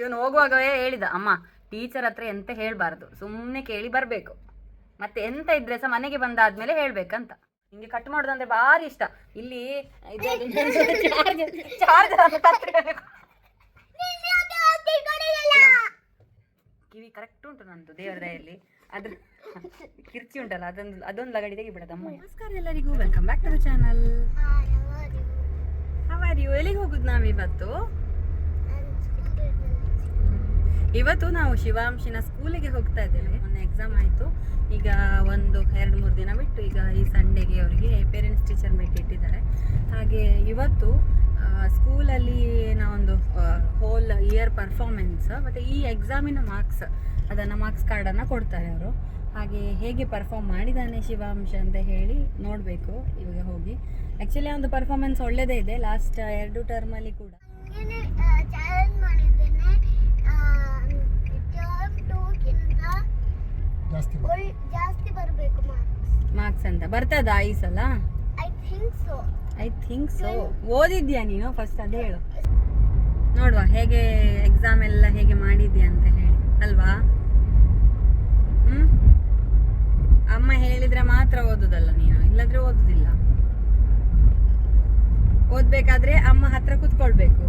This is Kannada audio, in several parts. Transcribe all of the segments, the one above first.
ಇವನು ಹೋಗುವಾಗವೇ ಹೇಳಿದ, ಅಮ್ಮ ಟೀಚರ್ ಹತ್ರ ಎಂತ ಹೇಳಬಾರ್ದು ಸುಮ್ಮನೆ ಕೇಳಿ ಬರಬೇಕು. ಮತ್ತೆ ಎಂತ ಇದ್ರೆ ಸಹ ಮನೆಗೆ ಬಂದಾದ್ಮೇಲೆ ಹೇಳ್ಬೇಕಂತ. ನಿಂಗೆ ಕಟ್ ಮಾಡುದಂದ್ರೆ ಭಾರಿ ಇಷ್ಟ. ಇಲ್ಲಿ ಕಿವಿ ಕರೆಕ್ಟ್ ಉಂಟು ನಂದು ದೇವರ ದಯಲ್ಲಿ ಅದು ಕಿರ್ಚಿ ಉಂಟಲ್ಲ, ಅದೊಂದು ಅದೊಂದು ಲಗಡಿ ತೆಗಿಬಿಡದಮ್ಮ ನಮಸ್ಕಾರ ಎಲ್ಲರಿಗೂ ವೆಲ್ಕಮ್ ಬ್ಯಾಕ್ ಟು ಚಾನಲ್ ಹವಾರಿ ಎಲ್ಲಿಗೆ ಹೋಗುದು ನಾವಿವತ್ತು? ಇವತ್ತು ನಾವು ಶಿವಾಂಶಿನ ಸ್ಕೂಲಿಗೆ ಹೋಗ್ತಾ ಇದ್ದೇವೆ. ಮೊನ್ನೆ ಎಕ್ಸಾಮ್ ಆಯಿತು. ಈಗ ಒಂದು, ಎರಡು, ಮೂರು ದಿನ ಬಿಟ್ಟು ಈಗ ಈ ಸಂಡೇಗೆ ಅವರಿಗೆ ಪೇರೆಂಟ್ಸ್ ಟೀಚರ್ ಮೀಟ್ ಇಟ್ಟಿದ್ದಾರೆ. ಹಾಗೆ ಇವತ್ತು ಸ್ಕೂಲಲ್ಲಿ ನಾವೊಂದು ಹೋಲ್ ಇಯರ್ ಪರ್ಫಾರ್ಮೆನ್ಸ್ ಮತ್ತು ಈ ಎಕ್ಸಾಮಿನ ಮಾರ್ಕ್ಸ್ ಅದನ್ನು ಮಾರ್ಕ್ಸ್ ಕಾರ್ಡನ್ನು ಕೊಡ್ತಾರೆ ಅವರು. ಹಾಗೆ ಹೇಗೆ ಪರ್ಫಾರ್ಮ್ ಮಾಡಿದ್ದಾನೆ ಶಿವಾಂಶ ಅಂತ ಹೇಳಿ ನೋಡಬೇಕು. ಇವಾಗ ಹೋಗಿ. ಆ್ಯಕ್ಚುಲಿ ಒಂದು ಪರ್ಫಾರ್ಮೆನ್ಸ್ ಒಳ್ಳೆಯದೇ ಇದೆ. ಲಾಸ್ಟ್ ಎರಡು ಟರ್ಮಲ್ಲಿ ಕೂಡ ಚಾಲೆಂಜ್ ಮಾಡಿದ್ದೇನೆ ಟರ್ಮ್ ಟೂಕ್ಕಿಂತ ಜಾಸ್ತಿ ಜಾಸ್ತಿ ಬರಬೇಕು ಮಾರ್ಕ್ಸ್. ಮಾರ್ಕ್ಸ್ ಅಂತ. ಬರ್ತದಾ ಈ ಸಲ? I think so. I think so. ಓದಿದ್ಯಾ ನೀನು? ಫಸ್ಟ್ ಅದೇ ಹೇಳು. ನೋಡುವ ಹೇಗೆ ಎಕ್ಸಾಮ್ ಎಲ್ಲ ಹೇಗೆ ಮಾಡಿದ್ಯಾ ಅಂತ ಹೇಳಿ. ಅಲ್ವಾ? ಹ್ಮ್? ಅಮ್ಮ ಹೇಳಿದ್ರೆ ಮಾತ್ರ ಓದುದಲ್ಲ ನೀನು? ಇಲ್ಲದ್ರೆ ಓದುದಿಲ್ಲ. ಓದ್ಬೇಕಾದ್ರೆ ಅಮ್ಮ ಹತ್ರ ಕುತ್ಕೊಳ್ಬೇಕು.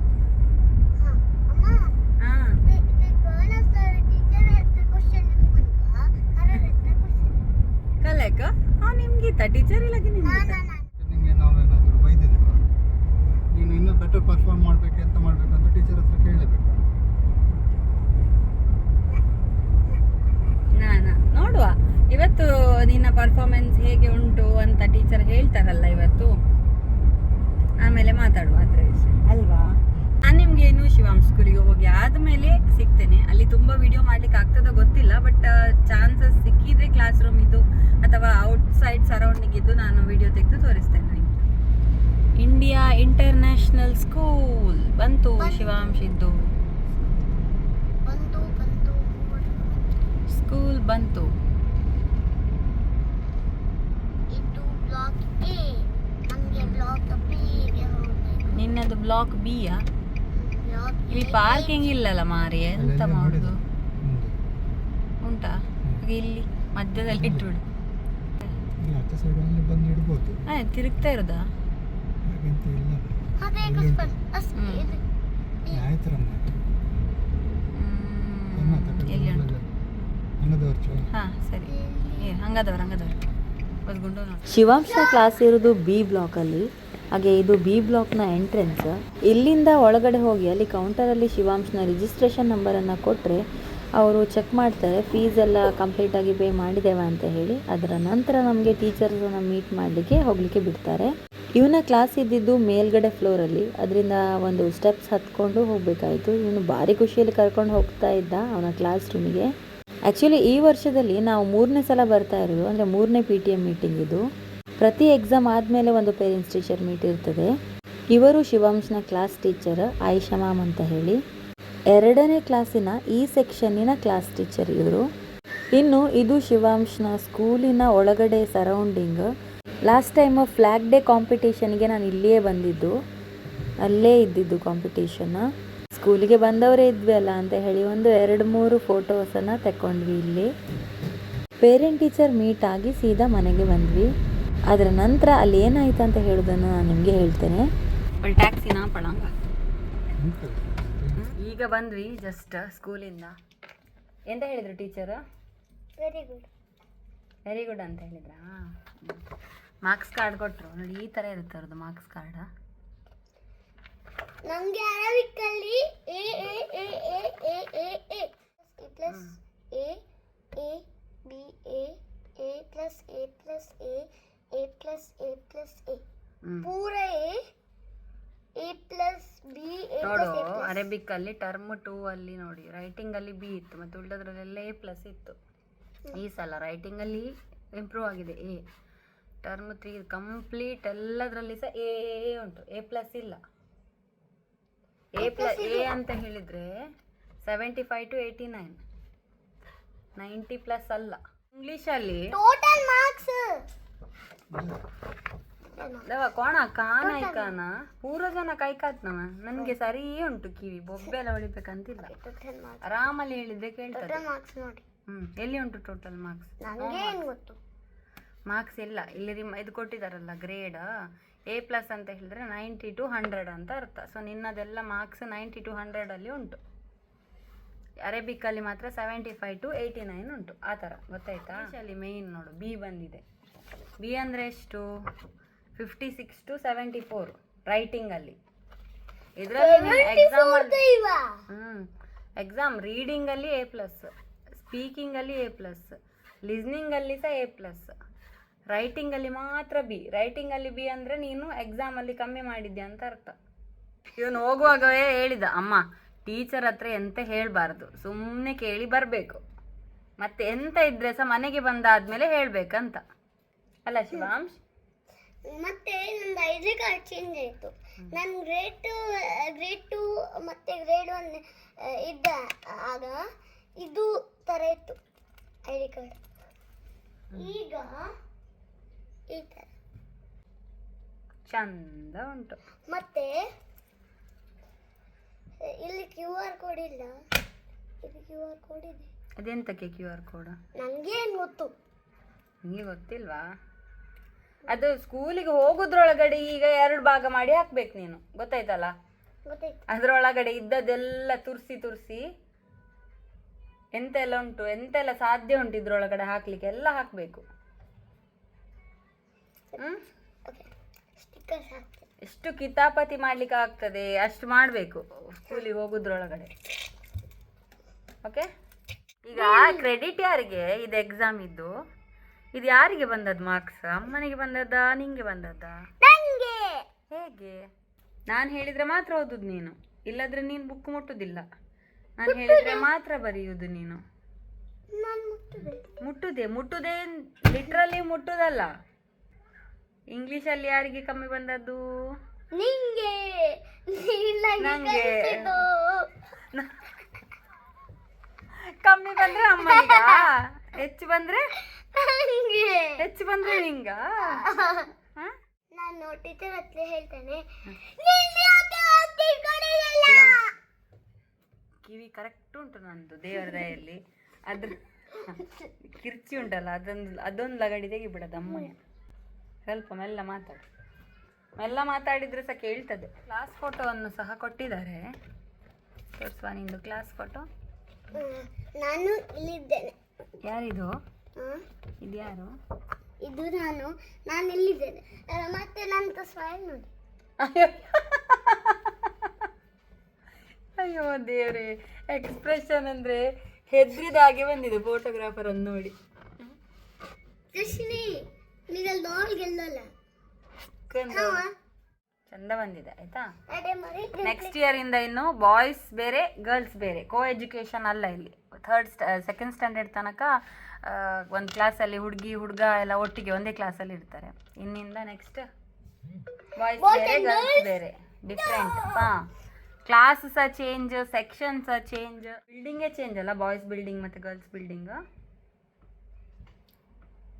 Question ಆ ನಿಮ್ಗೀತ ಟೀಚರ್ ಇಲ್ಲಗೆ ನಾ ನಿಮ್ಗೀತ ನಾ ನಾ ನಿಮಗೆ ನಾವೇನಾದರೂ ಬೈದಿದ್ದೀವಾ ನೀನು ಇನ್ನೂ ಬೆಟರ್ ಪರ್ಫಾರ್ಮ್ ಮಾಡಬೇಕು ಎಂತ ಮಾಡಬೇಕು ಅಂತ ಟೀಚರ್ ಹತ್ರ ಕೇಳಬೇಕು. ನಾನಾ ನೋಡುವ. ಇವತ್ತು ನಿನ್ನ ಪರ್ಫಾರ್ಮೆನ್ಸ್ ಹೇಗೆ ಉಂಟು ಅಂತ ಟೀಚರ್ ಹೇಳ್ತಾರಲ್ಲ ಇವತ್ತು. ಆಮೇಲೆ ಮಾತಾಡುವ ಅದ್ರ ವಿಷಯ. ಅಲ್ವಾ? ಸ್ಕೂಲಿಗೆ ಹೋಗಿ ಆದಮೇಲೆ ಸಿಗ್ತೇನೆ. ಅಲ್ಲಿ ತುಂಬ ವಿಡಿಯೋ ಮಾಡ್ಲಿಕ್ಕೆ ಆಗ್ತದೋ ಗೊತ್ತಿಲ್ಲ ಬಟ್ ಚಾನ್ಸಸ್ ಸಿಕ್ಕಿದ್ರೆ ಕ್ಲಾಸ್ ರೂಮ್ ಇದ್ದು ಅಥವಾ ಔಟ್ ಸೈಡ್ ಸರೌಂಡಿಂಗ್ ಇದ್ದು ನಾನು ವಿಡಿಯೋ ತೆಗೆದು ತೋರಿಸ್ತೇನೆ ನಿಮಗೆ. ಇಂಡಿಯಾ ಇಂಟರ್ನ್ಯಾಷನಲ್ ಸ್ಕೂಲ್ ಬಂತು ಶಿವಾಂಶಿದ್ದು ಸ್ಕೂಲ್ ಬಂತು ನಿನ್ನದು ಬ್ಲಾಕ್ ಬಿಯಾ ಬ್ಲಾಕ್ ಇಲ್ಲಿ ಪಾರ್ಕಿಂಗ್ ಇಲ್ಲಲ್ಲ ಮಾರಿ? ಎಂತ ಮಾಡುದು? ಉಂಟಾ. ಇಲ್ಲಿ ಮಧ್ಯದಲ್ಲಿ ಇಟ್ಬಿಡು. ತಿರುಗ್ತಾ ಇರೋದಾ? ಹಾ ಸರಿ. ಏ ಹಂಗದವ್ರು ಹಂಗದವ್ರು. ಶಿವಾಂಶ ಕ್ಲಾಸ್ ಇರೋದು ಬಿ ಬ್ಲಾಕಲ್ಲಿ ಹಾಗೆ ಇದು ಬಿ ಬ್ಲಾಕ್ನ ಎಂಟ್ರೆನ್ಸ್ ಇಲ್ಲಿಂದ ಒಳಗಡೆ ಹೋಗಿ, ಅಲ್ಲಿ ಕೌಂಟರಲ್ಲಿ ಶಿವಾಂಶನ ರಿಜಿಸ್ಟ್ರೇಷನ್ ನಂಬರನ್ನು ಕೊಟ್ಟರೆ ಅವರು ಚೆಕ್ ಮಾಡ್ತಾರೆ ಫೀಸ್ ಎಲ್ಲ ಕಂಪ್ಲೀಟಾಗಿ ಪೇ ಮಾಡಿದ್ದೇವೆ ಅಂತ ಹೇಳಿ. ಅದರ ನಂತರ ನಮಗೆ ಟೀಚರ್ಸನ್ನು ಮೀಟ್ ಮಾಡಲಿಕ್ಕೆ ಹೋಗ್ಲಿಕ್ಕೆ ಬಿಡ್ತಾರೆ. ಇವನ ಕ್ಲಾಸ್ ಇದ್ದಿದ್ದು ಮೇಲ್ಗಡೆ ಫ್ಲೋರಲ್ಲಿ ಅದರಿಂದ ಒಂದು ಸ್ಟೆಪ್ಸ್ ಹತ್ಕೊಂಡು ಹೋಗಬೇಕಾಯಿತು. ಇವನು ಭಾರಿ ಖುಷಿಯಲ್ಲಿ ಕರ್ಕೊಂಡು ಹೋಗ್ತಾ ಇದ್ದ ಅವನ ಕ್ಲಾಸ್ ರೂಮಿಗೆ ಆ್ಯಕ್ಚುಲಿ ಈ ವರ್ಷದಲ್ಲಿ ನಾವು ಮೂರನೇ ಸಲ ಬರ್ತಾ ಇರೋದು, ಅಂದರೆ ಮೂರನೇ ಪಿ ಟಿ ಎಂ ಮೀಟಿಂಗ್ ಇದು. ಪ್ರತಿ ಎಕ್ಸಾಮ್ ಆದಮೇಲೆ ಒಂದು ಪೇರೆಂಟ್ಸ್ ಟೀಚರ್ ಮೀಟ್ ಇರ್ತದೆ. ಇವರು ಶಿವಾಂಶ್ನ ಕ್ಲಾಸ್ ಟೀಚರ್ ಆಯಿಷಾ ಮ್ಯಾಮ್ ಅಂತ ಹೇಳಿ. ಎರಡನೇ ಕ್ಲಾಸಿನ ಈ ಸೆಕ್ಷನ್ನಿನ ಕ್ಲಾಸ್ ಟೀಚರ್ ಇವರು. ಇನ್ನು ಇದು ಶಿವಾಂಶ್ನ ಸ್ಕೂಲಿನ ಒಳಗಡೆ surrounding last time flag day ಕಾಂಪಿಟೇಷನ್ಗೆ ನಾನು ಇಲ್ಲಿಯೇ ಬಂದಿದ್ದು. ಅಲ್ಲೇ ಇದ್ದಿದ್ದು ಕಾಂಪಿಟೇಷನ್ ಸ್ಕೂಲಿಗೆ ಬಂದವರೇ ಇದ್ವಿ ಅಲ್ಲ ಅಂತ ಹೇಳಿ ಒಂದು ಎರಡು ಮೂರು ಫೋಟೋಸನ್ನು ತಗೊಂಡ್ವಿ ಇಲ್ಲಿ. ಪೇರೆಂಟ್ ಟೀಚರ್ ಮೀಟ್ ಆಗಿ ಸೀದಾ ಮನೆಗೆ ಬಂದ್ವಿ. ಅದರ ನಂತರ ಅಲ್ಲಿ ಏನಾಯ್ತು ಅಂತ ಹೇಳೋದನ್ನು ನಾನು ನಿಮಗೆ ಹೇಳ್ತೇನೆ. ಟ್ಯಾಕ್ಸಿನ ಪಳಂಗ. ಈಗ ಬಂದ್ವಿ ಜಸ್ಟ್ ಸ್ಕೂಲಿಂದ. ಎಂತ ಹೇಳಿದ್ರು teacher very good very good ಅಂತ ಹೇಳಿದ್ರಾ? ಮಾರ್ಕ್ಸ್ ಕಾರ್ಡ್ ಕೊಟ್ಟರು ನೋಡಿ ಈ ಥರ ಇರುತ್ತೆ ಅವ್ರದ್ದು ಮಾರ್ಕ್ಸ್ ಕಾರ್ಡ್ ನಮಗೆ ಅರಬಿಕ್ ಅಲ್ಲಿ A A A A A A. A plus A A B A A plus A plus A A plus A plus A. ಪೂರ A A plus B A ನೋಡು ಅರೇಬಿಕ್ ಅಲ್ಲಿ ಟರ್ಮ್ ಟೂ ಅಲ್ಲಿ ನೋಡಿ ರೈಟಿಂಗ್ ಅಲ್ಲಿ ಬಿ ಇತ್ತು ಮತ್ತು ಉಳಿದದ್ರಲ್ಲೆಲ್ಲ ಎ ಪ್ಲಸ್ ಇತ್ತು. ಈ ಸಲ ರೈಟಿಂಗ್ ಅಲ್ಲಿ ಇಂಪ್ರೂವ್ ಆಗಿದೆ ಎ. ಟರ್ಮ್ ತ್ರೀ ಕಂಪ್ಲೀಟ್ ಎಲ್ಲದರಲ್ಲಿ ಸಹ ಎ ಉಂಟು ಎ ಪ್ಲಸ್ ಇಲ್ಲ. ಎ ಪ್ಲಸ್ ಎ ಅಂತ ಹೇಳಿದ್ರೆ seventy five to eighty nine ninety plus ಅಲ್ಲ ಇಂಗ್ಲೀಷಲ್ಲಿ ಟೋಟಲ್ ಮಾರ್ಕ್ಸ್ ದವ ಕೋಣ ಕಾನ ಕಾನ? ಪೂರ ಜನ ಕೈಕಾತ್ನವ ನನ್ಗೆ ಸರಿ ಉಂಟು ಕಿವಿ ಬೊಬ್ಬೆ ಎಲ್ಲ ಹೊಡಿಬೇಕಂತಿಲ್ಲ. ಆರಾಮಲ್ಲಿ ಹೇಳಿದ್ದೆ ಕೇಳ್ತಾರೆ ಟೋಟಲ್ ಮಾರ್ಕ್ಸ್ ನೋಡಿ. ಹ್ಮ್ ಎಲ್ಲಿ ಉಂಟು ಟೋಟಲ್ ಮಾರ್ಕ್ಸ್ ನಂಗೆ ಏನು ಗೊತ್ತು? ಮಾರ್ಕ್ಸ್ ಇಲ್ಲ. ಇಲ್ಲಿ ಇದು ಕೊಟ್ಟಿದಾರಲ್ಲ ಗ್ರೇಡ್ ಎ ಪ್ಲಸ್ ಅಂತ ಹೇಳಿದ್ರೆ ನೈಂಟಿ ಟು ಹಂಡ್ರೆಡ್ ಅಂತ ಅರ್ಥ. ಸೊ ನಿನ್ನದೆಲ್ಲ ಮಾರ್ಕ್ಸ್ ನೈಂಟಿ ಟು ಹಂಡ್ರೆಡಲ್ಲಿ ಉಂಟು. ಅರೇಬಿಕಲ್ಲಿ ಮಾತ್ರ seventy five to eighty nine ಉಂಟು. ಆ ಥರ. ಗೊತ್ತಾಯ್ತಾ? ಅಲ್ಲಿ ಮೇಯ್ನ್ ನೋಡು. ಬಿ ಬಂದಿದೆ. ಬಿ ಅಂದರೆ ಎಷ್ಟು? Fifty six to seventy four ರೈಟಿಂಗಲ್ಲಿ ಇದರಲ್ಲಿ ಎಕ್ಸಾಮ್ ಹ್ಞೂ ಎಕ್ಸಾಮ್ ರೀಡಿಂಗಲ್ಲಿ ಎ ಪ್ಲಸ್ ಸ್ಪೀಕಿಂಗಲ್ಲಿ ಎ ಪ್ಲಸ್ ಲಿಸ್ನಿಂಗಲ್ಲಿ ಸಹ ಎ ಪ್ಲಸ್ ರೈಟಿಂಗಲ್ಲಿ ಮಾತ್ರ ಬಿ. ರೈಟಿಂಗಲ್ಲಿ ಬಿ ಅಂದರೆ ನೀನು ಎಕ್ಸಾಮಲ್ಲಿ ಕಮ್ಮಿ ಮಾಡಿದ್ಯಾ ಅಂತ ಅರ್ಥ. ಇವನು ಹೋಗುವಾಗವೇ ಹೇಳಿದ ಅಮ್ಮ ಟೀಚರ್ ಹತ್ರ ಎಂತ ಹೇಳಬಾರ್ದು? ಸುಮ್ಮನೆ ಕೇಳಿ ಬರಬೇಕು. ಮತ್ತೆ ಎಂತ ಇದ್ರೆ ಸಹ ಮನೆಗೆ ಬಂದಾದ್ಮೇಲೆ ಹೇಳ್ಬೇಕಂತ. ಅಲ್ಲ ಶಿವಾಂಶ್? ಮತ್ತೆ ನಂದು ಐ ಡಿ ಕಾರ್ಡ್ ಚೇಂಜ್ ಆಯಿತು ನಾನು ಗ್ರೇಡ್ ಟು ಗ್ರೇಡ್ ಟು ಮತ್ತೆ ಗ್ರೇಡ್ ಒನ್ ಇದ್ದ ಆಗ ಇದು ಥರ ಇತ್ತು. ಐ ಕಾರ್ಡ್ ಈಗ ಈ ಥರ ಚಂದ ಉಂಟು. ಮತ್ತೆ ಇಲ್ಲಿ ಕ್ಯೂ ಆರ್ ಕೋಡ್ ಇಲ್ಲ. ಇಲ್ಲಿ ಕ್ಯೂ ಆರ್ ಕೋಡ್ ಇದೆ. ಅದೆಂತಕ್ಕೆ ಕ್ಯೂ ಆರ್ ಕೋಡ್ ನನಗೆ ಏನು ಗೊತ್ತು? ನಿಮಗೆ ಗೊತ್ತಿಲ್ವಾ? ಅದು ಸ್ಕೂಲಿಗೆ ಹೋಗೋದ್ರೊಳಗಡೆ ಈಗ ಎರಡು ಭಾಗ ಮಾಡಿ ಹಾಕ್ಬೇಕು ನೀನು. ಗೊತ್ತಾಯ್ತಲ್ಲ? ಗೊತ್ತಾಯ್ತು. ಅದರೊಳಗಡೆ ಇದ್ದದೆಲ್ಲ ತುರ್ಸಿ ತುರ್ಸಿ ಎಂತೆಲ್ಲ ಉಂಟು ಎಂತೆಲ್ಲ ಸಾಧ್ಯ ಉಂಟು ಇದ್ರೊಳಗಡೆ ಹಾಕ್ಲಿಕ್ಕೆ ಎಲ್ಲ ಹಾಕಬೇಕು. ಎಷ್ಟು ಕಿತಾಪತಿ ಮಾಡ್ಲಿಕ್ಕೆ ಆಗ್ತದೆ? ಅಷ್ಟು ಮಾಡಬೇಕು. ಸ್ಕೂಲಿಗೆ ಹೋಗುದ್ರೊಳಗಡೆ. ಓಕೆ ಈಗ ಕ್ರೆಡಿಟ್ ಯಾರಿಗೆ? ಇದು ಎಕ್ಸಾಮ್ ಇದ್ದು. ಇದು ಯಾರಿಗೆ ಬಂದದ್ದು ಮಾರ್ಕ್ಸ್ ಅಮ್ಮನಿಗೆ ಬಂದದ್ದ? ನಿಂಗೆ ಬಂದದ್ದ? ಹೇಗೆ? ನಾನು ಹೇಳಿದ್ರೆ ಮಾತ್ರ ಓದುದು ನೀನು. ಇಲ್ಲದ್ರೆ ನೀನು ಬುಕ್ ಮುಟ್ಟುದಿಲ್ಲ. ನಾನು ಹೇಳಿದ್ರೆ ಮಾತ್ರ ಬರೆಯುವುದು ನೀನು. ಮುಟ್ಟುದೆ ಮುಟ್ಟುದೆ ಲಿಟ್ರಲಿ ಮುಟ್ಟುದಲ್ಲ. ಇಂಗ್ಲಿಷಲ್ಲಿ ಯಾರಿಗೆ ಕಮ್ಮಿ ಬಂದದ್ದು? ನಿಂಗೆ. ನಂಗೆ. ಕಮ್ಮಿ ಬಂದ್ರೆ ಅಮ್ಮನಿಗ? ಹೆಚ್ಚು ಬಂದ್ರೆ? ಹೆಚ್ಚು ಬಂದ್ರೆ ನಿಂಗ? ನಾನು ಟೀಚರ್ ಹತ್ರ ಹೇಳ್ತೇನೆ? ಕಿವಿ ಕರೆಕ್ಟ್ ಉಂಟು ನಂದು ದೇವರ ದಯಲ್ಲಿ ಅದ್ರ ಕಿರ್ಚಿ ಉಂಟಲ್ಲ ಅದೊಂದು ಅದೊಂದು ಲಗಡಿ ತೆಗಿಬಿಡದು ಅಮ್ಮನೆ ಸ್ವಲ್ಪ ಮೆಲ್ಲ ಮಾತಾಡು. ಮೆಲ್ಲ ಮಾತಾಡಿದ್ರೆ ಸಹ ಕೇಳ್ತದೆ. ಕ್ಲಾಸ್ ಫೋಟೋವನ್ನು ಸಹ ಕೊಟ್ಟಿದ್ದಾರೆ. ತೋರಿಸುವ ನಿಂದು ಕ್ಲಾಸ್ ಫೋಟೋ ನಾನು ಇಲ್ಲಿದ್ದೇನೆ. ಯಾರಿದು? ಇದು ಯಾರು ಇದು ನಾನು ನಾನು ಇಲ್ಲಿದ್ದೇನೆ. ಮತ್ತೆ ನನ್ನ ಸ್ಮೈಲ್ ನೋಡಿ. ಅಯ್ಯೋ. ಅಯ್ಯೋ ದೇವ್ರೆ ಎಕ್ಸ್ಪ್ರೆಷನ್ ಅಂದ್ರೆ ಹೆದ್ರಿದ ಹಾಗೆ ಬಂದಿದೆ ಫೋಟೋಗ್ರಾಫರ್ ಅನ್ನು ನೋಡಿ. ಕೃಷ್ಣಿ. ಗೆಲ್ಲಲ್ಲ. ಚಂದ ಬಂದಿದೆ ಆಯ್ತಾ? ಅದೇ ಮರಿ ನೆಕ್ಸ್ಟ್ ಇಯರ್ ಇಂದ ಇನ್ನು ಬಾಯ್ಸ್ ಬೇರೆ ಗರ್ಲ್ಸ್ ಬೇರೆ. ಕೋ ಎಜುಕೇಶನ್ ಅಲ್ಲ ಇಲ್ಲಿ. ಥರ್ಡ್ ಸೆಕೆಂಡ್ ಸ್ಟ್ಯಾಂಡರ್ಡ್ ತನಕ ಒಂದು ಕ್ಲಾಸಲ್ಲಿ ಹುಡುಗಿ ಹುಡುಗ ಎಲ್ಲ ಒಟ್ಟಿಗೆ ಒಂದೇ ಕ್ಲಾಸಲ್ಲಿ ಇರ್ತಾರೆ. ಇನ್ನಿಂದ ನೆಕ್ಸ್ಟ್ ಬಾಯ್ಸ್ ಬೇರೆ ಗರ್ಲ್ಸ್ ಬೇರೆ. ಡಿಫ್ರೆಂಟ್ ಹಾಂ. ಕ್ಲಾಸ್ ಸಹ ಚೇಂಜ್ ಸೆಕ್ಷನ್ ಸಹ ಚೇಂಜ್ ಬಿಲ್ಡಿಂಗೇ ಚೇಂಜ್ ಅಲ್ಲ ಬಾಯ್ಸ್ ಬಿಲ್ಡಿಂಗ್ ಮತ್ತು ಗರ್ಲ್ಸ್ ಬಿಲ್ಡಿಂಗ್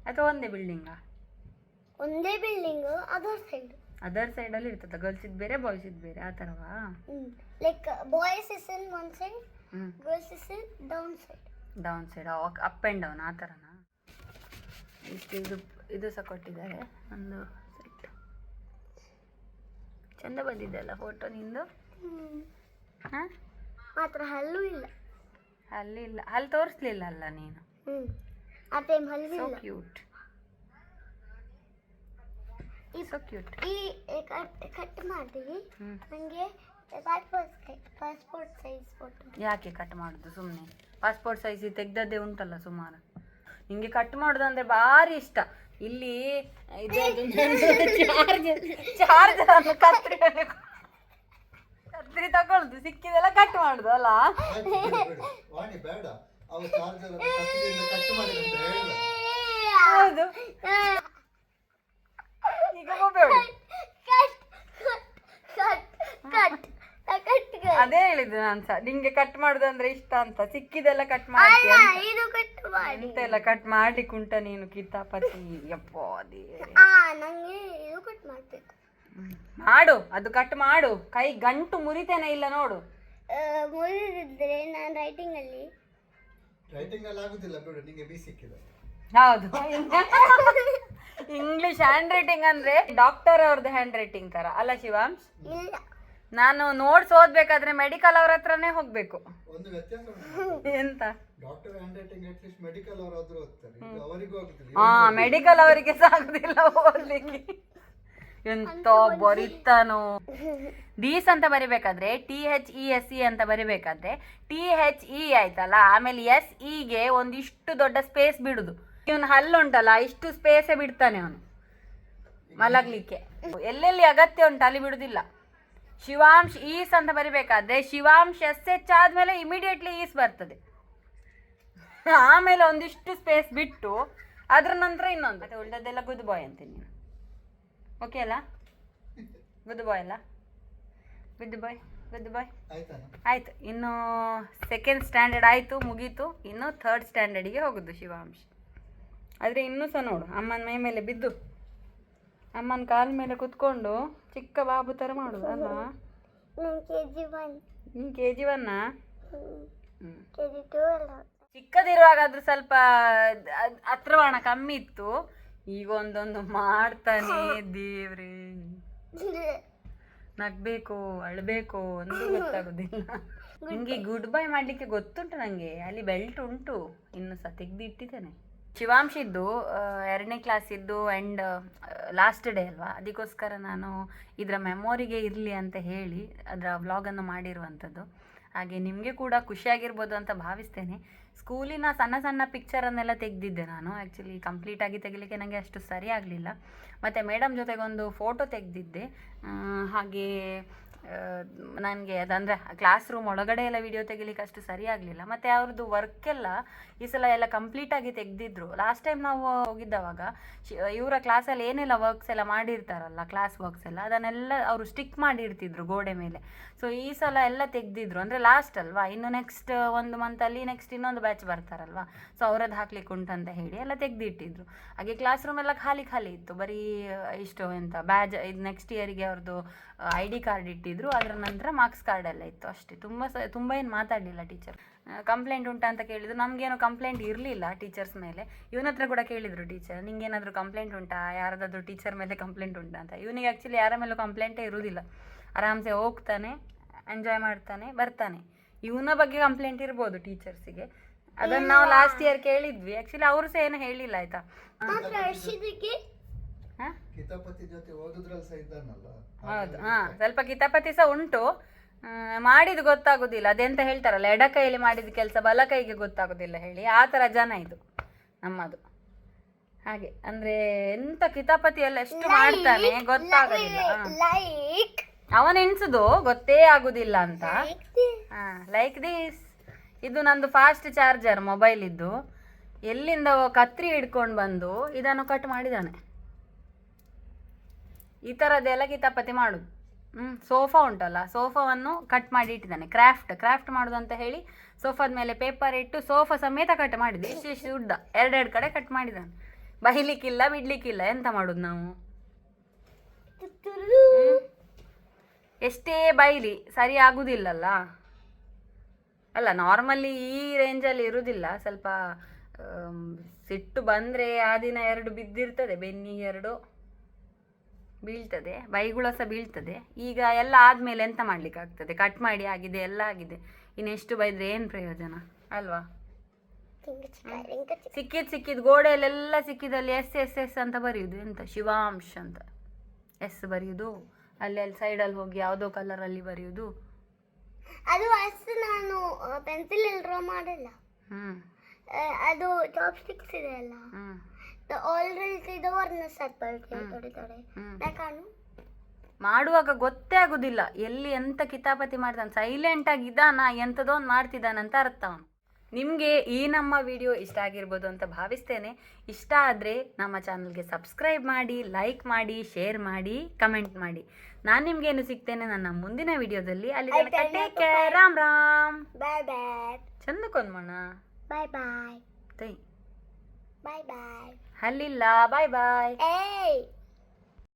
ಅಥವಾ ಒಂದೇ ಬಿಲ್ಡಿಂಗಾ ಒಂದೇ ಬಿಲ್ಡಿಂಗ್ ಅದರ್ ಸೈಡ್ ಅದರ್ ಸೈಡಲ್ಲಿ ಇರ್ತದೆ. ಗರ್ಲ್ಸ್ ಇದ್ ಬೇರೆ ಬಾಯ್ಸ್ ಇದ್ ಬೇರೆ ಆ ತರವಾ? Like boys is in one side girls is in down side down side up and down ಆ ಥರನಾ ಇಷ್ಟು ಇದು ಇದು ಸಹ ಕೊಟ್ಟಿದ್ದಾರೆ. ಒಂದು ಸೆಟ್ ಚಂದ ಬಂದಿದೆ ಅಲ್ಲ ಫೋಟೋ ನಿಂದು? ಹಾಂ? ಮಾತ್ರ ಹಲ್ಲು ಇಲ್ಲ. ಹಲ್ಲಿಲ್ಲ ಇಲ್ಲ. ಅಲ್ಲಿ ತೋರಿಸ್ಲಿಲ್ಲ ಅಲ್ಲ ನೀನು? ಹ್ಞೂ ಆ ಟೈಮ್ ಸೋ ಕ್ಯೂಟ್ ಈ ಸೊ ಕ್ಯೂಟ್ ಈ ಕಟ್ ಕಟ್ ಮಾಡಿ. ಹ್ಞೂ ನನಗೆ ಪಾಸ್ಪೋರ್ಟ್ ಪಾಸ್ಪೋರ್ಟ್ ಸೈಜ್ ಫೋಟೋ ಯಾಕೆ ಕಟ್ ಮಾಡೋದು ಸುಮ್ಮನೆ ಪಾಸ್ಪೋರ್ಟ್ ಸೈಜ್ ತೆಗ್ದದ್ದೇ ಉಂಟಲ್ಲ ಸುಮಾರು. ನಿಂಗೆ ಕಟ್ ಮಾಡೋದು ಅಂದ್ರೆ ಭಾರಿ ಇಷ್ಟ. ಇಲ್ಲಿ ಚಾರ್ಜ್ ಚಾರ್ಜರ್ ಅನ್ನು ಕತ್ತರಿ ಕತ್ರಿ ತಗೊಳ್ದು ಸಿಕ್ಕಿದೆಲ್ಲ ಕಟ್ ಮಾಡುದು ಅಲ್ಲ? ಆಯ್ತು, ಬಿಡು, ಬಿಡು. ವಾಣಿ ಬೇಡ ಅವ ಚಾರ್ಜರ್ ಕತ್ತಿಯಿಂದ ಕಟ್ ಮಾಡಿ ಅಂತ ಹೇಳಿದ ಹೌದು ಈಗ ಕಟ್ ಕಟ್ ಕಟ್ ಕಟ್ ಅದೇ ಹೇಳಿದ್ದು ನಾನು ಸಹ ನಿಂಗೆ ಕಟ್ ಮಾಡುದಂದ್ರೆ ಇಷ್ಟ ಅಂತ. ಸಿಕ್ಕಿದೆಲ್ಲ ಕಟ್ ಮಾಡ್ತೀಯ ಎಲ್ಲ ಇದು ಕಟ್ ಮಾಡಿ. ಕುಂಟ ಕಟ್ ಮಾಡ್ಲಿಕ್ಕೆ ಉಂಟ ನೀನು ಕಿತ್ತಾಪತಿ ಯಪ್ಪೋ ಅದೇ. ಹಾ ನಂಗೆ ಇದು ಕಟ್ ಮಾಡ್ಬೇಕು. ಮಾಡು ಅದು ಕಟ್ ಮಾಡು. ಕೈ ಗಂಟು ಮುರಿತೇನೆ ಇಲ್ಲ ನೋಡು. ಆ, ಮುರಿದಿದ್ರೆ ನಾನು ರೈಟಿಂಗ್ ಅಲ್ಲಿ. ರೈಟಿಂಗ್ ಅಲ್ಲಿ ಆಗುದಿಲ್ಲ ಬಿಡು ನಿಂಗೆ ಬಿ ಸಿಕ್ಕಿದೆ. ಹೌದು. ಇಂಗ್ಲಿಷ್ ಹ್ಯಾಂಡ್ ರೈಟಿಂಗ್ ಅಂದ್ರೆ ಡಾಕ್ಟರ್ ಅವ್ರದ್ದು ಹ್ಯಾಂಡ್ ರೈಟಿಂಗ್ ತರ. ಅಲ್ಲ ಶಿವಾಂಶ್? ಇಲ್ಲ. ನಾನು ನೋಟ್ಸ್ ಓದ್ಬೇಕಾದ್ರೆ ಮೆಡಿಕಲ್ ಅವ್ರ ಹತ್ರನೇ ಹೋಗ್ಬೇಕು. ಒಂದು ವ್ಯತ್ಯಾಸ ಉಂಟು. ಎಂತ? Doctor handwriting at least medical ಅವರಾದ್ರೂ ಓದ್ತಾರೆ. ಇದು ಅವರಿಗೂ ಆಗುದಿಲ್ಲ ಹಾ ಮೆಡಿಕಲ್ ಅವರಿಗೆ ಸಾಕುದಿಲ್ಲ ಓದ್ಲಿಕ್ಕೆ. ಎಂತ ಬರಿತಾನೋ. ದೀಸ್ ಅಂತ ಬರಿಬೇಕಾದ್ರೆ T H E S E ಅಂತ ಬರಿಬೇಕಾದ್ರೆ ಟಿ ಹೆಚ್ ಇ ಆಯ್ತಲ್ಲ? ಆಮೇಲೆ ಎಸ್ ಇಗೆ ಒಂದಿಷ್ಟು ದೊಡ್ಡ ಸ್ಪೇಸ್ ಬಿಡುದು. ಇವನು ಹಲ್ಲುಂಟಲ್ಲ ಇಷ್ಟು ಸ್ಪೇಸೇ ಬಿಡ್ತಾನೆ ಅವನು. ಮಲಗ್ಲಿಕ್ಕೆ. ಎಲ್ಲೆಲ್ಲಿ ಅಗತ್ಯ ಉಂಟು ಅಲ್ಲಿ ಬಿಡುದಿಲ್ಲ. ಶಿವಾಂಶ್ ಈಸ್ ಅಂತ ಬರಿಬೇಕಾದ್ರೆ ಶಿವಾಂಶ್ ಎಸ್ ಎಚ್ ಆದ್ಮೇಲೆ ಇಮಿಡಿಯೇಟ್ಲಿ ಈಸ್ ಬರ್ತದೆ. ಆಮೇಲೆ ಒಂದಿಷ್ಟು ಸ್ಪೇಸ್ ಬಿಟ್ಟು ಅದ್ರ ನಂತರ ಇನ್ನೊಂದು. ಮತ್ತೆ ಉಳ್ದದ್ದೆಲ್ಲ ಗುಡ್ ಬಾಯ್ ಅಂತೀನಿ ನೀನು. ಓಕೆ ಅಲ್ಲ? ಗುಡ್ ಬಾಯ್ ಅಲ್ಲ? ಗುಡ್ ಬಾಯ್ ಗುಡ್ ಬಾಯ್ ಆಯಿತು ಆಯ್ತು. ಇನ್ನು ಸೆಕೆಂಡ್ ಸ್ಟ್ಯಾಂಡರ್ಡ್ ಆಯಿತು ಮುಗೀತು. ಇನ್ನು ಥರ್ಡ್ ಸ್ಟ್ಯಾಂಡರ್ಡಿಗೆ ಹೋಗುದು ಶಿವಾಂಶ್. ಆದರೆ ಇನ್ನೂ ಸಹ ನೋಡು ಅಮ್ಮನ ಮೈ ಮೇಲೆ ಬಿದ್ದು ಅಮ್ಮನ ಕಾಲ ಮೇಲೆ ಕುತ್ಕೊಂಡು ಚಿಕ್ಕ ಬಾಬು ಥರ ಮಾಡುದು ನಾನು ಕೆ ಜಿ ಒನ್ನ ಹ್ಞೂ ಕೆ ಜಿ ಟೂ ಅಲ್ಲ. ಚಿಕ್ಕದಿರುವಾಗ ಅದು ಸ್ವಲ್ಪ ಹತ್ರವಾಣ ಕಮ್ಮಿ ಇತ್ತು ಈಗ ಒಂದೊಂದು ಮಾಡ್ತಾನೆ ದೇವ್ರಿ. ನಗ್ಬೇಕು ಅಳ್ಬೇಕು ಒಂದು ಗೊತ್ತಾಗೋದಿಲ್ಲ. ನಿಮ್ಗೆ ಗುಡ್ ಬೈ. ಮಾಡ್ಲಿಕ್ಕೆ ಗೊತ್ತುಂಟು ನಂಗೆ ಅಲ್ಲಿ ಬೆಲ್ಟ್ ಉಂಟು ಇನ್ನು ಸಹ ತೆಗ್ದು ಇಟ್ಟಿದ್ದೇನೆ ಶಿವಾಂಶ್ ಇದ್ದು ಎರಡನೇ ಕ್ಲಾಸ್ ಇದ್ದು ಆ್ಯಂಡ್ ಲಾಸ್ಟ್ ಡೇ ಅಲ್ವಾ? ಅದಕ್ಕೋಸ್ಕರ ನಾನು ಇದರ ಮೆಮೊರಿಗೆ ಇರಲಿ ಅಂತ ಹೇಳಿ ಅದರ ವ್ಲಾಗನ್ನು ಮಾಡಿರುವಂಥದ್ದು. ಹಾಗೆ ನಿಮಗೆ ಕೂಡ ಖುಷಿಯಾಗಿರ್ಬೋದು ಅಂತ ಭಾವಿಸ್ತೇನೆ. ಸ್ಕೂಲಿನ ಸಣ್ಣ ಸಣ್ಣ ಪಿಕ್ಚರನ್ನೆಲ್ಲ ತೆಗೆದಿದ್ದೆ ನಾನು. ಆ್ಯಕ್ಚುಲಿ ಕಂಪ್ಲೀಟಾಗಿ ತೆಗಿಲಿಕ್ಕೆ ನನಗೆ ಅಷ್ಟು ಸರಿ ಆಗಲಿಲ್ಲ. ಮತ್ತು ಮೇಡಮ್ ಜೊತೆಗೊಂದು ಫೋಟೋ ತೆಗೆದಿದ್ದೆ. ಹಾಗೆ ನನಗೆ ಅದಂದರೆ ಕ್ಲಾಸ್ ರೂಮ್ ಒಳಗಡೆ ಎಲ್ಲ ವೀಡಿಯೋ ತೆಗಿಲಿಕ್ಕೆ ಅಷ್ಟು ಸರಿ ಆಗಲಿಲ್ಲ. ಮತ್ತು ಅವ್ರದ್ದು ವರ್ಕೆಲ್ಲ ಈ ಸಲ ಎಲ್ಲ ಕಂಪ್ಲೀಟಾಗಿ ತೆಗೆದಿದ್ರು. ಲಾಸ್ಟ್ ಟೈಮ್ ನಾವು ಹೋಗಿದ್ದವಾಗ ಇವರ ಕ್ಲಾಸಲ್ಲಿ ಏನೆಲ್ಲ ವರ್ಕ್ಸ್ ಎಲ್ಲ ಮಾಡಿರ್ತಾರಲ್ಲ ಕ್ಲಾಸ್ ವರ್ಕ್ಸ್ ಎಲ್ಲ, ಅದನ್ನೆಲ್ಲ ಅವರು ಸ್ಟಿಕ್ ಮಾಡಿರ್ತಿದ್ರು ಗೋಡೆ ಮೇಲೆ. ಸೊ ಈ ಸಲ ಎಲ್ಲ ತೆಗೆದಿದ್ರು. ಅಂದರೆ ಲಾಸ್ಟ್ ಅಲ್ವಾ? ಇನ್ನು ನೆಕ್ಸ್ಟ್ ಒಂದು ಮಂತಲ್ಲಿ ನೆಕ್ಸ್ಟ್ ಇನ್ನೊಂದು ಬ್ಯಾಚ್ ಬರ್ತಾರಲ್ವಾ? ಸೊ ಅವ್ರದ್ದು ಹಾಕ್ಲಿಕ್ಕೆ ಉಂಟಂತ ಹೇಳಿ ಎಲ್ಲ ತೆಗೆದಿಟ್ಟಿದ್ರು. ಹಾಗೆ ಕ್ಲಾಸ್ ರೂಮ್ ಎಲ್ಲ ಖಾಲಿ ಖಾಲಿ ಇತ್ತು. ಬರೀ, ಇಷ್ಟು ಎಂತ ಬ್ಯಾಜ್ ಇದು ನೆಕ್ಸ್ಟ್ ಇಯರಿಗೆ ಅವ್ರದ್ದು ಐ ಡಿ ಕಾರ್ಡ್ ಇಟ್ಟಿದ್ರು ಅದರ ನಂತರ ಮಾರ್ಕ್ಸ್ ಕಾರ್ಡ್ ಎಲ್ಲ ಇತ್ತು ಅಷ್ಟೇ. ತುಂಬ ಸ ತುಂಬ ಏನು ಮಾತಾಡಲಿಲ್ಲ ಟೀಚರ್ ಕಂಪ್ಲೇಂಟ್ ಉಂಟಾ ಅಂತ ಕೇಳಿದ್ರು. ನಮಗೇನು ಕಂಪ್ಲೇಂಟ್ ಇರಲಿಲ್ಲ ಟೀಚರ್ಸ್ ಮೇಲೆ. ಇವನ ಹತ್ರ ಕೂಡ ಕೇಳಿದರು ಟೀಚರ್ ನಿಂಗೇನಾದರೂ ಕಂಪ್ಲೇಂಟ್ ಉಂಟಾ? ಯಾರದಾದರೂ ಟೀಚರ್ ಮೇಲೆ ಕಂಪ್ಲೇಂಟ್ ಉಂಟಾ ಅಂತ. ಇವನಿಗೆ ಆ್ಯಕ್ಚುಲಿ ಯಾರ ಮೇಲೂ ಕಂಪ್ಲೇಂಟೇ ಇರುವುದಿಲ್ಲ ಆರಾಮ್ಸೆ ಹೋಗ್ತಾನೆ ಎಂಜಾಯ್ ಮಾಡ್ತಾನೆ ಬರ್ತಾನೆ. ಇವನ ಬಗ್ಗೆ ಕಂಪ್ಲೇಂಟ್ ಇರ್ಬೋದು ಟೀಚರ್ಸಿಗೆ ಅದನ್ನು ನಾವು ಲಾಸ್ಟ್ ಇಯರ್ ಕೇಳಿದ್ವಿ. ಆ್ಯಕ್ಚುಲಿ ಅವರು ಸಹ ಏನು ಹೇಳಿಲ್ಲ ಆಯಿತಾ? ಕಿತಾಪತಿ ಜೊತೆ ಓದುದ್ರಲ್ಲಿ ಸಹ ಇದ್ದಾನಲ್ಲ. ಹೌದು ಹಾ ಸ್ವಲ್ಪ ಕಿತಾಪತಿ ಸಹ ಉಂಟು. ಮಾಡಿದ್ದು ಗೊತ್ತಾಗೋದಿಲ್ಲ. ಅದೆಂತ ಹೇಳ್ತಾರಲ್ಲ ಎಡ ಕೈಯಲ್ಲಿ ಮಾಡಿದ ಕೆಲಸ ಬಲ ಕೈಗೆ ಗೊತ್ತಾಗೋದಿಲ್ಲ ಹೇಳಿ. ಆ ಥರ ಜನ ಇದು ನಮ್ಮದು. ಹಾಗೆ ಅಂದ್ರೆ ಎಂತ ಕಿತಾಪತಿ ಎಲ್ಲ ಎಷ್ಟು ಮಾಡ್ತಾನೆ ಗೊತ್ತಾಗೋದಿಲ್ಲ. ಹಾ. ಲೈಕ್ ಅವನ ಎಣಿಸುದು ಗೊತ್ತೇ ಆಗುದಿಲ್ಲ ಅಂತ. ಲೈಕ್ ದಿಸ್ ಇದು ನಂದು ಫಾಸ್ಟ್ ಚಾರ್ಜರ್ ಮೊಬೈಲ್ ಇದ್ದು. ಎಲ್ಲಿಂದ ಕತ್ರಿ ಹಿಡ್ಕೊಂಡು ಬಂದು ಇದನ್ನು ಕಟ್ ಮಾಡಿದ್ದಾನೆ ಈ ಥರದ್ದೆಲ್ಲ ಕಿತಾಪತಿ ಮಾಡುದು. ಹ್ಞೂ ಸೋಫಾ ಉಂಟಲ್ಲ ಸೋಫಾವನ್ನು ಕಟ್ ಮಾಡಿ ಇಟ್ಟಿದ್ದಾನೆ. ಕ್ರಾಫ್ಟ್ ಕ್ರಾಫ್ಟ್ ಮಾಡೋದು ಅಂತ ಹೇಳಿ ಸೋಫಾದ ಮೇಲೆ ಪೇಪರ್ ಇಟ್ಟು ಸೋಫಾ ಸಮೇತ ಕಟ್ ಮಾಡಿದೆ ಎಷ್ಟು ಇಷ್ಟು ಉದ್ದ. ಎರಡೆರಡು ಕಡೆ ಕಟ್ ಮಾಡಿದ್ದಾನೆ. ಬಹಿಲಿಕ್ಕಿಲ್ಲ ಬಿಡ್ಲಿಕ್ಕಿಲ್ಲ ಎಂತ ಮಾಡೋದು ನಾವು? ಎಷ್ಟೇ ಬೈಲಿ ಸರಿ ಆಗುದಿಲ್ಲಲ್ಲ? ಅಲ್ಲ ನಾರ್ಮಲಿ ಈ ರೇಂಜಲ್ಲಿ ಇರುವುದಿಲ್ಲ ಸ್ವಲ್ಪ ಸಿಟ್ಟು ಬಂದರೆ ಆ ದಿನ ಎರಡು ಬಿದ್ದಿರ್ತದೆ ಬೆನ್ನಿ ಎರಡು. ಬೀಳ್ತದೆ ಬೈಗುಳ ಸಹ ಬೀಳ್ತದೆ. ಈಗ ಎಲ್ಲ ಆದಮೇಲೆ ಎಂತ ಮಾಡ್ಲಿಕ್ಕಾಗ್ತದೆ? ಕಟ್ ಮಾಡಿ ಆಗಿದೆ ಎಲ್ಲ ಆಗಿದೆ. ಇನ್ನೆಷ್ಟು ಬೈದ್ರೆ ಏನು ಪ್ರಯೋಜನ? ಅಲ್ವಾ? ಸಿಕ್ಕಿದ್ ಸಿಕ್ಕಿದ್ ಗೋಡೆಯಲ್ಲೆಲ್ಲ ಸಿಕ್ಕಿದಲ್ಲಿ ಎಸ್ ಎಸ್ ಎಸ್ ಅಂತ ಬರೆಯುದು. ಎಂತ? ಶಿವಾಂಶ್ ಅಂತ. ಎಸ್ ಬರೆಯುದು. ಅಲ್ಲಿ ಅಲ್ಲಿ ಸೈಡಲ್ಲಿ ಹೋಗಿ ಯಾವುದೋ ಕಲರಲ್ಲಿ ಬರೆಯುದು. ಅದು ಅಷ್ಟು ನಾನು ಪೆನ್ಸಿಲ್ ಅಲ್ಲಿ ಡ್ರಾ ಮಾಡಲ್ಲ. ಹ್ಞೂ ಅದು ಚಾಪ್ ಸ್ಟಿಕ್ಸ್ ಇದೆ ಅಲ್ಲ. ಆಲ್ರೆಡಿ ಇದು ಯಾಕಾನು ಮಾಡುವಾಗ ಗೊತ್ತೇ ಆಗುದಿಲ್ಲ. ಎಲ್ಲಿ ಎಂತ ಕಿತಾಪತಿ ಮಾಡ್ತಾನೆ ಸೈಲೆಂಟ್ ಆಗಿ ಇದ್ದಾನ ಎಂಥದೋ ಒಂದು ಮಾಡ್ತಿದ್ದಾನಂತ ಅರ್ಥ ಅವನು. ನಿಮಗೆ ಈ ನಮ್ಮ ವಿಡಿಯೋ ಇಷ್ಟ ಆಗಿರ್ಬೋದು ಅಂತ ಭಾವಿಸ್ತೇನೆ. ಇಷ್ಟ ಆದರೆ ನಮ್ಮ ಚಾನಲ್ಗೆ ಸಬ್ಸ್ಕ್ರೈಬ್ ಮಾಡಿ ಲೈಕ್ ಮಾಡಿ ಶೇರ್ ಮಾಡಿ ಕಮೆಂಟ್ ಮಾಡಿ. ನಾನು ನಿಮ್ಗೇನು ಸಿಗ್ತೇನೆ ನನ್ನ ಮುಂದಿನ ವಿಡಿಯೋದಲ್ಲಿ ಅಲ್ಲಿ take care Ram Ram. Bye bye ಚಂದಕ್ಕೊಂದ್ Bye bye ತೈ. Bye bye. ಹಲ್ಲಿಲ್ಲ ಬಾಯ್ ಬಾಯ್ Hey.